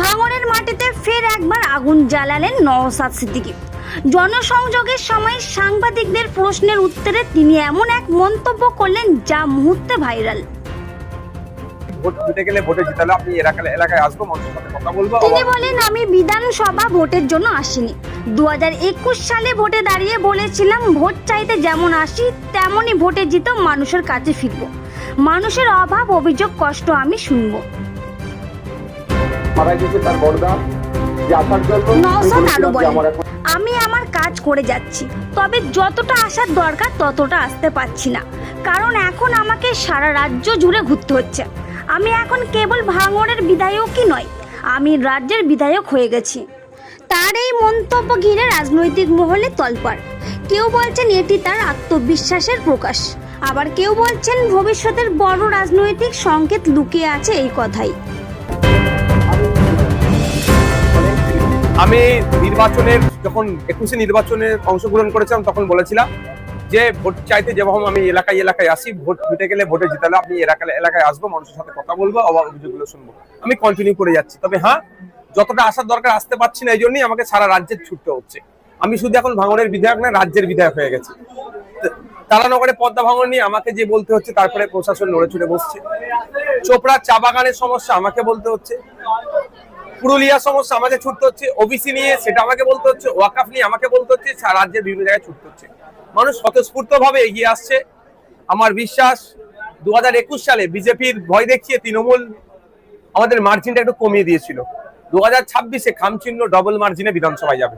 ভাঙড়ের মাটিতে ফের একবার আগুন জ্বালালেন নওসাদ সিদ্দিকী। জনসংযোগের সময় সাংবাদিকদের প্রশ্নের উত্তরে তিনি এমন এক মন্তব্য করলেন যা মুহূর্তে ভাইরাল। ভোট দিতে গেলে ভোটে জিতালে আপনি এলাকায় এলাকায় আসব মানুষের সাথে কথা বলব তিনি বলেন আমি বিধানসভা ভোটের জন্য আসিনি। দু হাজার একুশ সালে ভোটে দাঁড়িয়ে বলেছিলাম ভোট চাইতে যেমন আসি তেমনই ভোটে জিতেও মানুষের কাছে ফিরব। মানুষের অভাব অভিযোগ কষ্ট আমি শুনব। মারা গেছে তার আরও বলেন আমি আমার কাজ করে যাচ্ছি। তবে যতটা আসার দরকার ততটা আসতে পারছি না। কারণ এখন আমাকে সারা রাজ্য জুড়ে ঘুরতে হচ্ছে। আমি এখন কেবল ভাঙড়ের বিধায়কই নয় আমি রাজ্যের বিধায়ক হয়ে গেছি। তার এই মন্তব্য ঘিরে রাজনৈতিক মহলে তলপাড় কেউ বলছেন এটি তার আত্মবিশ্বাসের প্রকাশ। আবার কেউ বলছেন ভবিষ্যতের বড় রাজনৈতিক সংকেত লুকিয়ে আছে এই কথাই। আমি নির্বাচনের, যখন একুশে নির্বাচনে অংশগ্রহণ করেছিলাম, তখন বলেছিলাম যে ভোট চাইতে যেরকম আমি এলাকায় এলাকায় আসি, ভোট দিতে গেলে ভোটে জিতালে আপনি এলাকায় এলাকায় আসব, মানুষের সাথে কথা বলব, আবার অভিযোগগুলো শুনব। আমি কন্টিনিউ করে যাচ্ছি। তবে হ্যাঁ যতটা আসার দরকার, আসতে পারছি না এই জন্যই আমাকে সারা রাজ্যে ছুটতে হচ্ছে। আমি শুধু এখন ভাঙনের বিধায়ক না, রাজ্যের বিধায়ক হয়ে গেছি। তারানগরে পদ্মা ভাঙন নিয়ে আমাকে যে বলতে হচ্ছে, তারপরে প্রশাসন নড়ে চড়ে বসছে। চোপড়ার চা বাগানের সমস্যা আমাকে বলতে হচ্ছে। পুরুলিয়ার সমস্যা আমাকে ছুটতে হচ্ছে ওবিসি নিয়ে সেটা আমাকে বলতে হচ্ছে ওয়াকাফ নিয়ে আমাকে বলতে হচ্ছে রাজ্যের বিভিন্ন জায়গায় ছুটতে হচ্ছে। মানুষ স্বতঃস্ফূর্ত ভাবে এগিয়ে আসছে। আমার বিশ্বাস দু হাজার একুশ সালে বিজেপির ভয় দেখিয়ে তৃণমূল আমাদের মার্জিনটা একটু কমিয়ে দিয়েছিল। দু হাজার ছাব্বিশে খামচিহ্ন ডবল মার্জিনে বিধানসভায় যাবে।